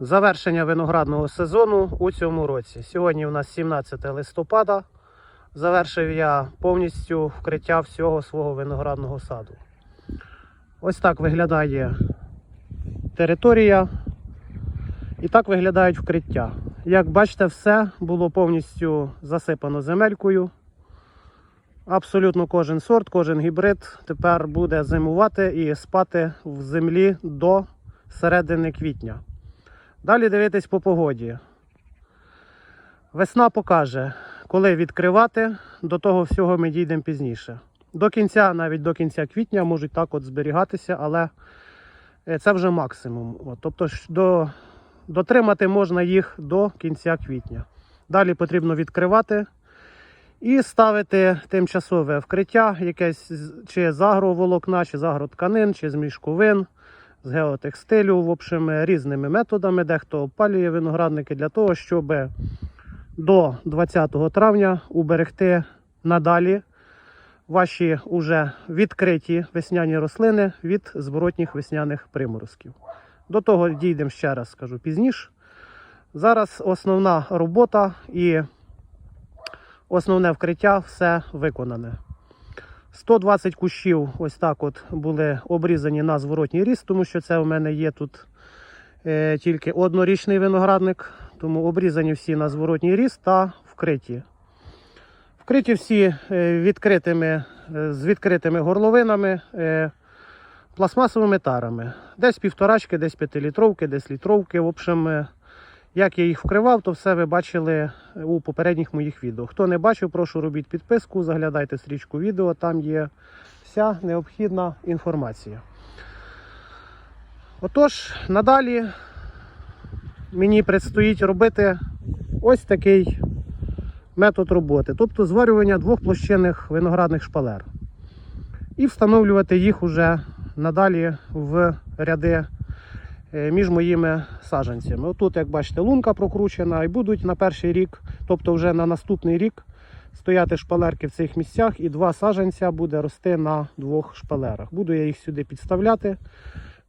Завершення виноградного сезону у цьому році. Сьогодні у нас 17 листопада. Завершив я повністю вкриття всього свого виноградного саду. Ось так виглядає територія. І так виглядають вкриття. Як бачите, все було повністю засипано земелькою. Абсолютно кожен сорт, кожен гібрид тепер буде зимувати і спати в землі до середини квітня. Далі дивитись по погоді. Весна покаже, коли відкривати, до того всього ми дійдемо пізніше. До кінця, навіть до кінця квітня, можуть так от зберігатися, але е, це вже максимум. Тобто до, дотримати можна їх до кінця квітня. Далі потрібно відкривати і ставити тимчасове вкриття, якесь чи з агроволокна, чи з агротканин, чи з мішковин, з геотекстилю, в общем, різними методами. Дехто опалює виноградники для того, щоб до 20 травня уберегти надалі ваші уже відкриті весняні рослини від зворотніх весняних приморозків. До того дійдемо ще раз, скажу пізніше. Зараз основна робота і основне вкриття все виконане. 120 кущів ось так от були обрізані на зворотній ріст, тому що це у мене є тут е, тільки однорічний виноградник, тому обрізані всі на зворотній ріст та вкриті. Вкриті всі е, відкритими, е, з відкритими горловинами, е, пластмасовими тарами. Десь півторачки, десь п'ятилітровки, десь літровки. В общем, е, як я їх вкривав, то все ви бачили у попередніх моїх відео. Хто не бачив, прошу робіть підписку, заглядайте стрічку відео, там є вся необхідна інформація. Отож, надалі мені предстоїть робити ось такий метод роботи, тобто зварювання двох площинних виноградних шпалер. І встановлювати їх уже надалі в ряди е, між моїми саджанцями. Отут, як бачите, лунка прокручена, і будуть на перший рік, тобто вже на наступний рік, стояти шпалерки в цих місцях, і два саджанця буде рости на двох шпалерах. Буду я їх сюди підставляти.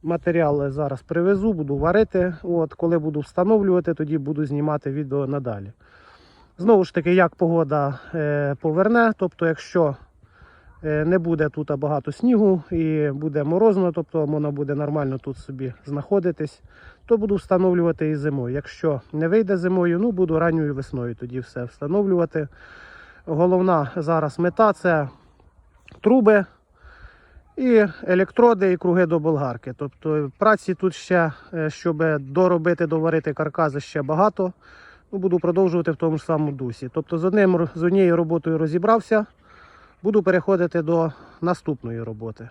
Матеріали зараз привезу, буду варити. От, коли буду встановлювати, тоді буду знімати відео надалі. Знову ж таки, як погода е, поверне, тобто, якщо е, не буде тут багато снігу і буде морозно, тобто воно буде нормально тут собі знаходитись, то буду встановлювати і зимою. Якщо не вийде зимою, ну буду ранньою весною тоді все встановлювати. Головна зараз мета це труби і електроди, і круги до болгарки. Тобто праці тут ще, е, щоб доробити, доварити каркази ще багато. Ну, буду продовжувати в тому ж самому дусі. Тобто з, одним, з однією роботою розібрався, буду переходити до наступної роботи.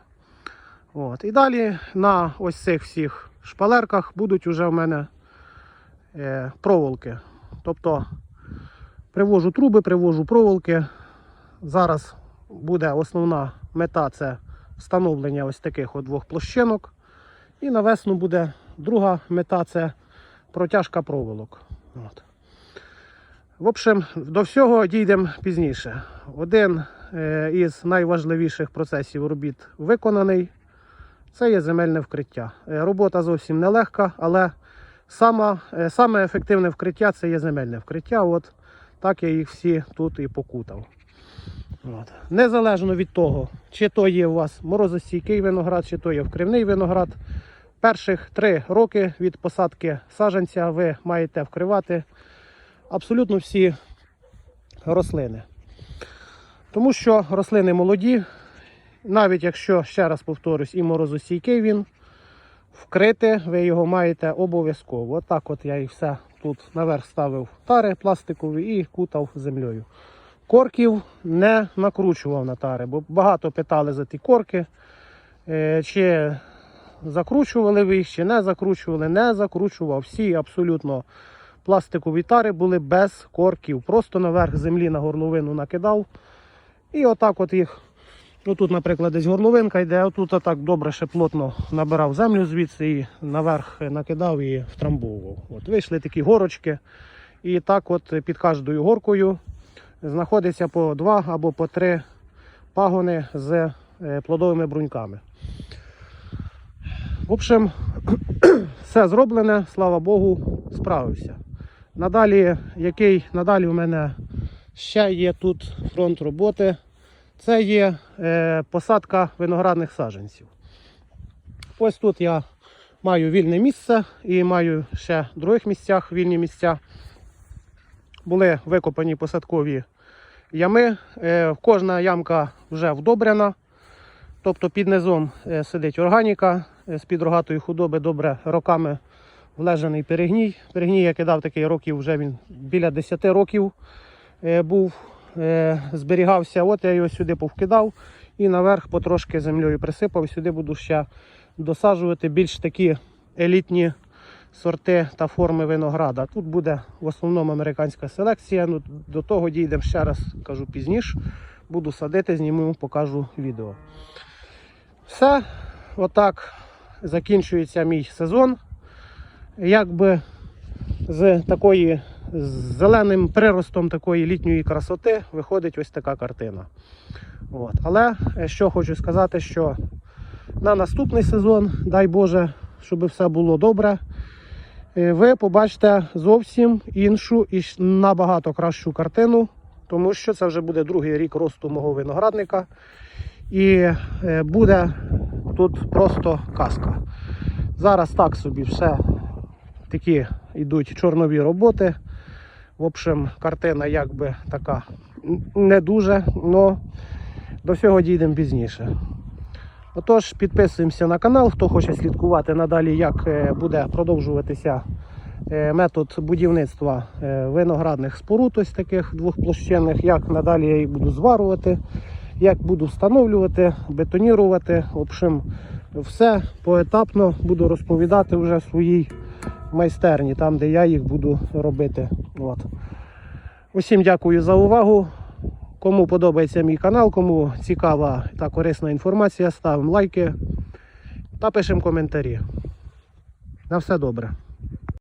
От. І далі на ось цих всіх шпалерках будуть вже в мене е, проволоки. Тобто привожу труби, привожу проволоки. Зараз буде основна мета це встановлення ось таких от двох площинок. І на весну буде друга мета це протяжка проволок. От. В общем, до всього дійдемо пізніше. Один із найважливіших процесів робіт виконаний. Це є земельне вкриття. Е, Робота зовсім нелегка, але сама, е, саме ефективне вкриття це є земельне вкриття. От так я їх всі тут і покутав. От. Незалежно від того, чи то є у вас морозостійкий виноград, чи то є вкривний виноград. Перших три роки від посадки саджанця ви маєте вкривати абсолютно всі рослини. Тому що рослини молоді, навіть якщо, ще раз повторюсь, і морозостійкий він, вкрити ви його маєте обов'язково. Отак от я і все тут наверх ставив тари пластикові і кутав землею. Корків не накручував на тари, бо багато питали за ті корки, е, чи закручували ви їх, чи не закручували. Не закручував. Всі абсолютно пластикові тари були без корків. Просто наверх землі на горловину накидав. І отак от їх. Тут, наприклад, десь горловинка йде, а тут так добре ще плотно набирав землю звідси і наверх накидав і втрамбовував. От вийшли такі горочки. І так от під кожною горкою знаходиться по два або по три пагони з е, плодовими бруньками. В общем, все зроблене, слава Богу, справився. Надалі, який надалі у мене ще є тут фронт роботи, це є е, посадка виноградних саджанців. Ось тут я маю вільне місце і маю ще в других місцях вільні місця. Були викопані посадкові ями. Е, Кожна ямка вже вдобрена. Тобто під низом е, сидить органіка е, з-під рогатої худоби, добре роками влежаний перегній. Перегній я кидав такий років, вже він біля 10 років був, е, зберігався. От я його сюди повкидав і наверх потрошки землею присипав. Сюди буду ще досаджувати більш такі елітні сорти та форми винограда. Тут буде в основному американська селекція. Ну, до того дійдемо ще раз, кажу пізніше. Буду садити, зніму, покажу відео. Все, отак закінчується мій сезон. Якби з такої з зеленим приростом такої літньої красоти виходить ось така картина. От. Але е, що хочу сказати, що на наступний сезон, дай Боже, щоб все було добре, е, ви побачите зовсім іншу і набагато кращу картину, тому що це вже буде другий рік росту мого виноградника. І е, буде тут просто казка. Зараз так собі все такі йдуть чорнові роботи. В общем, картина якби така не дуже, але до всього дійдемо пізніше. Отож, підписуємося на канал, хто хоче слідкувати надалі, як е, буде продовжуватися е, метод будівництва е, виноградних споруд, ось таких двохплощинних, як надалі я їх буду зварювати, як буду встановлювати, бетонірувати. В общем, все поетапно буду розповідати вже своїй майстерні, там, де я їх буду робити. От. Усім дякую за увагу. Кому подобається мій канал, кому цікава та корисна інформація, ставимо лайки та пишемо коментарі. На все добре.